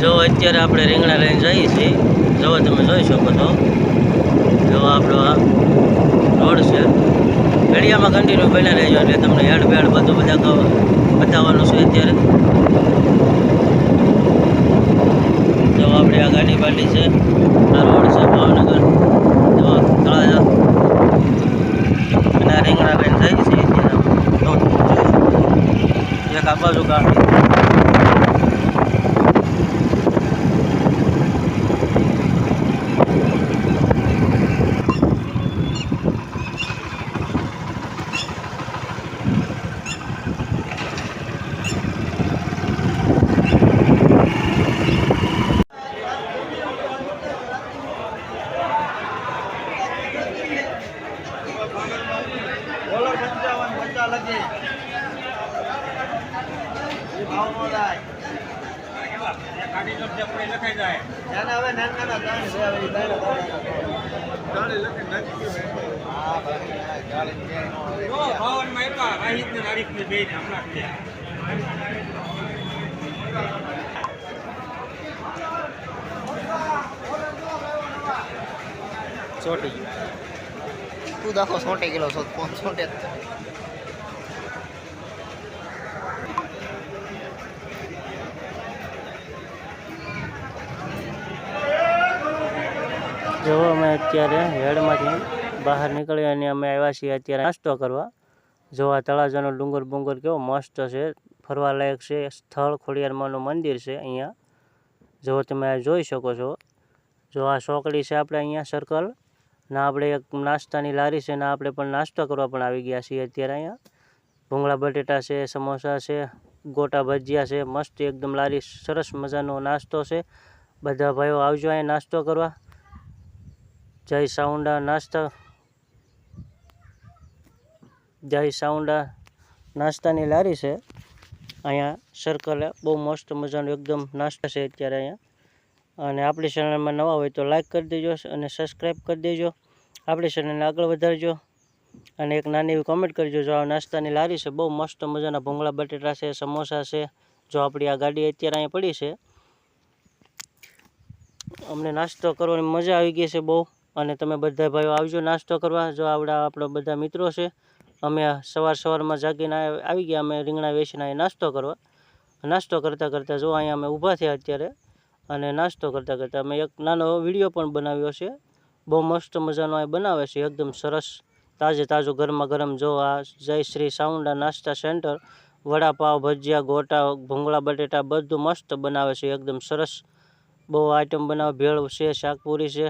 જો અત્યારે આપણે રીંગણા લઈને જઈએ છીએ. જો તમે જોઈ શકો છો. જો આપણો આ રોડ છે. ઘડિયામાં કન્ટિન્યુ બને રહેજો એટલે તમને હેડ બેડ બધું બધા બતાવવાનું છે અત્યારે. જો આપણે આ ગાડી બાડી છે. આ રોડ છે ભાવનગર. જો તળાજા અને રીંગણા લઈને જઈએ છીએ. એક આ બાજુ ગાડી. ત્યાંના હવે નાના નાના ત્રણ છે હવે ઈ ત્રણે ત્રણે હા બાકી આ ગાડી ક્યાંય ન હોય. ચોટી ગયું. તું દાખો છોટી કિલો છો કોણ સોટે જો અમે અત્યારે હેડમાંથી બહાર નીકળી અને અમે આવ્યા છીએ અત્યારે નાસ્તો કરવા. જો આ તળાજાનો ડુંગર બુંગર કેવો મસ્ત છે ફરવાલાયક છે, સ્થળ ખોડિયારમાંનું મંદિર છે અહીંયા. જો તમે જોઈ શકો છો. જો આ ચોકડી છે આપણે અહીંયા સર્કલ ના આપણે એક નાસ્તાની લારી છે, ને આપણે પણ નાસ્તો કરવા પણ આવી ગયા છીએ અત્યારે અહીંયા. ભૂંગળા બટેટા છે, સમોસા છે, ગોટા ભજીયા છે, મસ્ત એકદમ લારી સરસ મજાનો નાસ્તો છે. બધા ભાઈઓ આવજો અહીંયા નાસ્તો કરવા. જય સાઉન્ડા નાસ્તા. જય સાઉન્ડા નાસ્તાની લારી છે. અહીંયા સર્કલ બહુ મસ્ત મજાનું એકદમ નાસ્તા છે અત્યારે અહીંયા. અને આપણી ચેનલમાં નવા હોય તો લાઇક કરી દેજો અને સબસ્ક્રાઈબ કરી દેજો. આપણી ચેનલને આગળ વધારજો. અને એક નાની એવી કોમેન્ટ કરજો, જો આ નાસ્તાની લારી છે, બહુ મસ્ત મજાના ભૂંગળા, બટેટા છે, સમોસા છે. જો આપણી આ ગાડી અત્યારે અહીંયા પડી છે. અમને નાસ્તો કરવાની મજા આવી ગઈ છે બહુ. અને તમે બધા ભાઈઓ આવજો નાસ્તો કરવા. જો આવડા આપણા બધા મિત્રો છે, અમે સવાર સવારમાં જાગીને આવી ગયા, અમે રીંગણા વેચીને નાસ્તો કરવા. નાસ્તો કરતાં કરતાં જો અહીંયા અમે ઊભા થયા અત્યારે અને નાસ્તો કરતાં કરતાં અમે એક નાનો વીડિયો પણ બનાવ્યો છે. બહુ મસ્ત મજાનો અહીં બનાવે છે, એકદમ સરસ, તાજે તાજું ગરમા ગરમ. જો આ જય શ્રી સાઉન્ડા નાસ્તા સેન્ટર, વડાપાવ, ભજીયા, ગોટા, ભૂંગળા, બટેટા બધું મસ્ત બનાવે છે, એકદમ સરસ. બહુ આઈટમ બનાવે, ભેળ છે, શાકપુરી છે.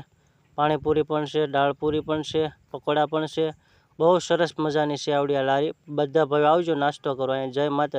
પાણીપુરી પણ છે દાળપુરી પણ છે, પકોડા પણ છે. બહુ સરસ મજાની છે આવડી આ લારી. બધા ભાઈઓ આવજો, નાસ્તો કરો. અહીંયા જય માતા